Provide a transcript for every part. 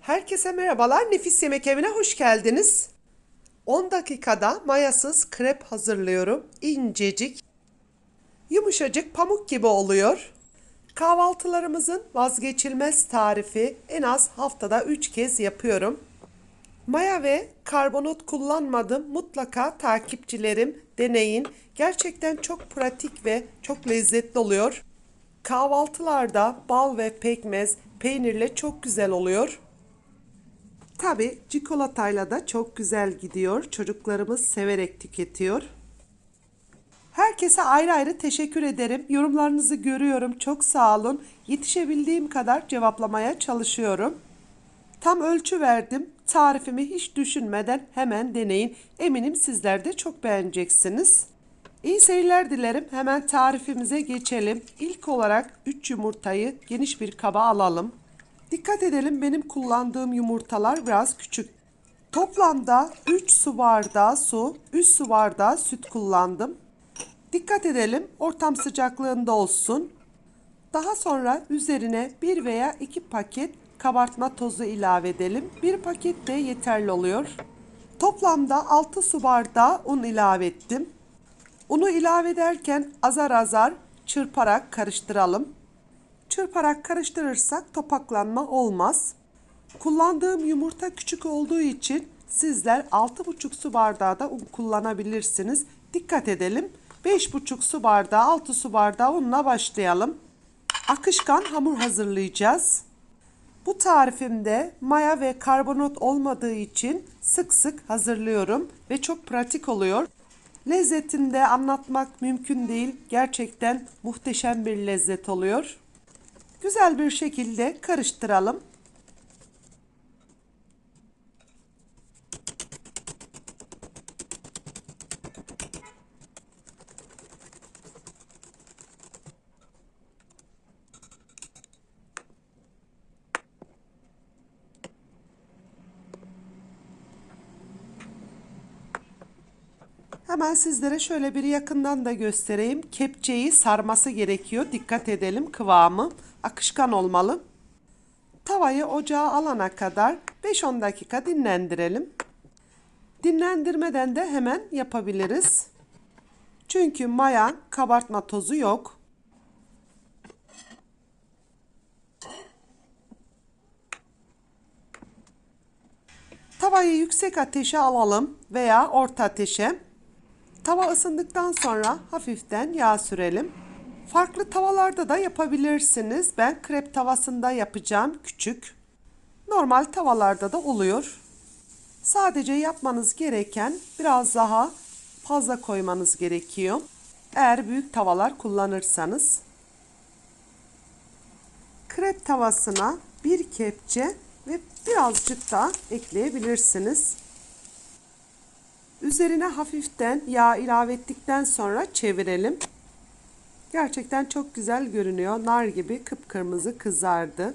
Herkese merhabalar. Nefis Yemek Evi'ne hoş geldiniz. 10 dakikada mayasız krep hazırlıyorum. İncecik, yumuşacık pamuk gibi oluyor. Kahvaltılarımızın vazgeçilmez tarifi en az haftada 3 kez yapıyorum. Maya ve karbonat kullanmadım. Mutlaka takipçilerim deneyin. Gerçekten çok pratik ve çok lezzetli oluyor. Kahvaltılarda bal ve pekmez peynirle çok güzel oluyor. Tabi çikolatayla da çok güzel gidiyor. Çocuklarımız severek tüketiyor. Herkese ayrı ayrı teşekkür ederim. Yorumlarınızı görüyorum. Çok sağ olun. Yetişebildiğim kadar cevaplamaya çalışıyorum. Tam ölçü verdim. Tarifimi hiç düşünmeden hemen deneyin. Eminim sizler de çok beğeneceksiniz. İyi seyirler dilerim. Hemen tarifimize geçelim. İlk olarak 3 yumurtayı geniş bir kaba alalım. Dikkat edelim benim kullandığım yumurtalar biraz küçük. Toplamda 3 su bardağı su, 3 su bardağı süt kullandım. Dikkat edelim ortam sıcaklığında olsun. Daha sonra üzerine 1 veya 2 paket kabartma tozu ilave edelim. 1 paket de yeterli oluyor. Toplamda 6 su bardağı un ilave ettim. Unu ilave ederken azar azar çırparak karıştıralım. Çırparak karıştırırsak topaklanma olmaz. Kullandığım yumurta küçük olduğu için sizler 6,5 su bardağı da un kullanabilirsiniz. Dikkat edelim. 5,5 su bardağı 6 su bardağı unla başlayalım. Akışkan hamur hazırlayacağız. Bu tarifimde maya ve karbonat olmadığı için sık sık hazırlıyorum ve çok pratik oluyor. Lezzetini de anlatmak mümkün değil. Gerçekten muhteşem bir lezzet oluyor. Güzel bir şekilde karıştıralım. Hemen sizlere şöyle bir yakından da göstereyim. Kepçeyi sarması gerekiyor. Dikkat edelim kıvamı akışkan olmalı. Tavayı ocağa alana kadar 5-10 dakika dinlendirelim. Dinlendirmeden de hemen yapabiliriz. Çünkü maya kabartma tozu yok. Tavayı yüksek ateşe alalım veya orta ateşe. Tava ısındıktan sonra hafiften yağ sürelim. Farklı tavalarda da yapabilirsiniz. Ben krep tavasında yapacağım küçük. Normal tavalarda da oluyor. Sadece yapmanız gereken biraz daha fazla koymanız gerekiyor. Eğer büyük tavalar kullanırsanız. Krep tavasına bir kepçe ve birazcık da ekleyebilirsiniz. Üzerine hafiften yağ ilave ettikten sonra çevirelim. Gerçekten çok güzel görünüyor. Nar gibi kıpkırmızı kızardı.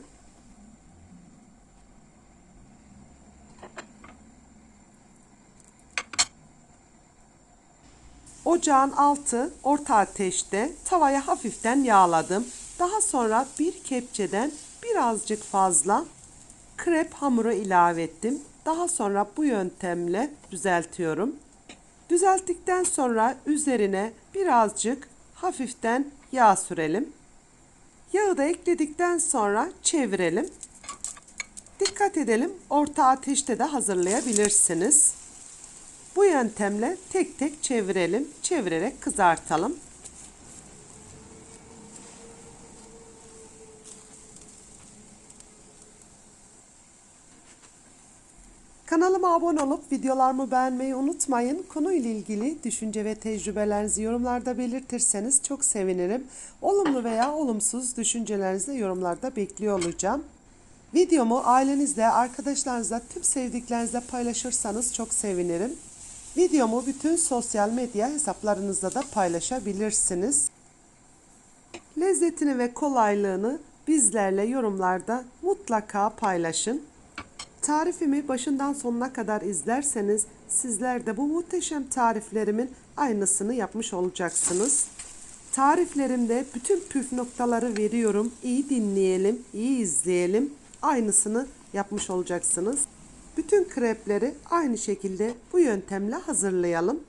Ocağın altı orta ateşte tavaya hafiften yağladım. Daha sonra bir kepçeden birazcık fazla krep hamuru ilave ettim. Daha sonra bu yöntemle düzeltiyorum. Düzelttikten sonra üzerine birazcık hafiften yağ sürelim. Yağı da ekledikten sonra çevirelim. Dikkat edelim orta ateşte de hazırlayabilirsiniz. Bu yöntemle tek tek çevirelim. Çevirerek kızartalım. Kanalıma abone olup videolarımı beğenmeyi unutmayın. Konuyla ilgili düşünce ve tecrübelerinizi yorumlarda belirtirseniz çok sevinirim. Olumlu veya olumsuz düşüncelerinizi yorumlarda bekliyor olacağım. Videomu ailenizle, arkadaşlarınızla, tüm sevdiklerinizle paylaşırsanız çok sevinirim. Videomu bütün sosyal medya hesaplarınızda da paylaşabilirsiniz. Lezzetini ve kolaylığını bizlerle yorumlarda mutlaka paylaşın. Tarifimi başından sonuna kadar izlerseniz sizler de bu muhteşem tariflerimin aynısını yapmış olacaksınız. Tariflerimde bütün püf noktaları veriyorum. İyi dinleyelim, iyi izleyelim. Aynısını yapmış olacaksınız. Bütün krepleri aynı şekilde bu yöntemle hazırlayalım.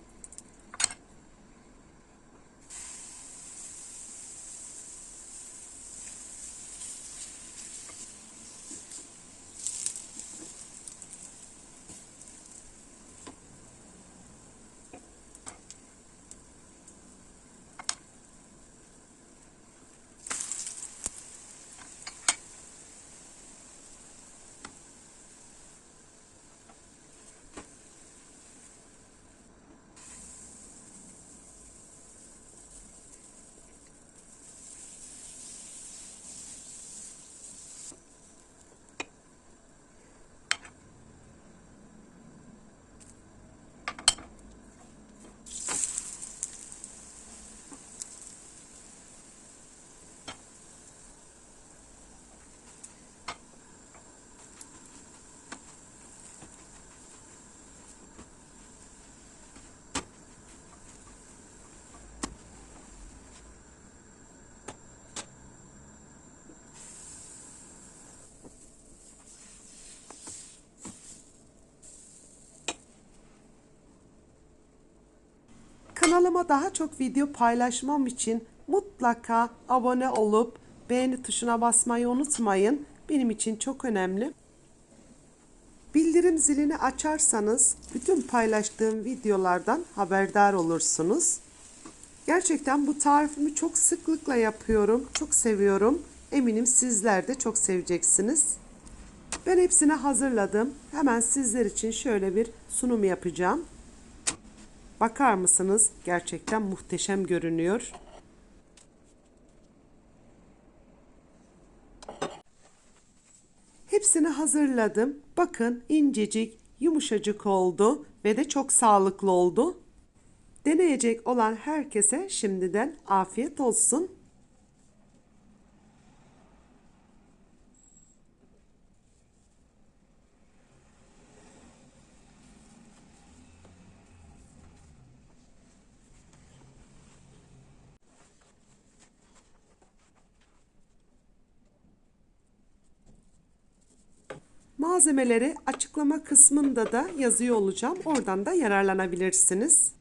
Kanalıma daha çok video paylaşmam için mutlaka abone olup beğeni tuşuna basmayı unutmayın. Benim için çok önemli. Bildirim zilini açarsanız bütün paylaştığım videolardan haberdar olursunuz. Gerçekten bu tarifimi çok sıklıkla yapıyorum. Çok seviyorum. Eminim sizler de çok seveceksiniz. Ben hepsini hazırladım. Hemen sizler için şöyle bir sunum yapacağım. Bakar mısınız? Gerçekten muhteşem görünüyor. Hepsini hazırladım. Bakın incecik, yumuşacık oldu ve de çok sağlıklı oldu. Deneyecek olan herkese şimdiden afiyet olsun. Malzemeleri açıklama kısmında da yazıyor olacağım. Oradan da yararlanabilirsiniz.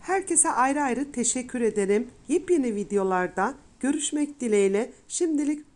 Herkese ayrı ayrı teşekkür ederim. Yepyeni videolarda görüşmek dileğiyle. Şimdilik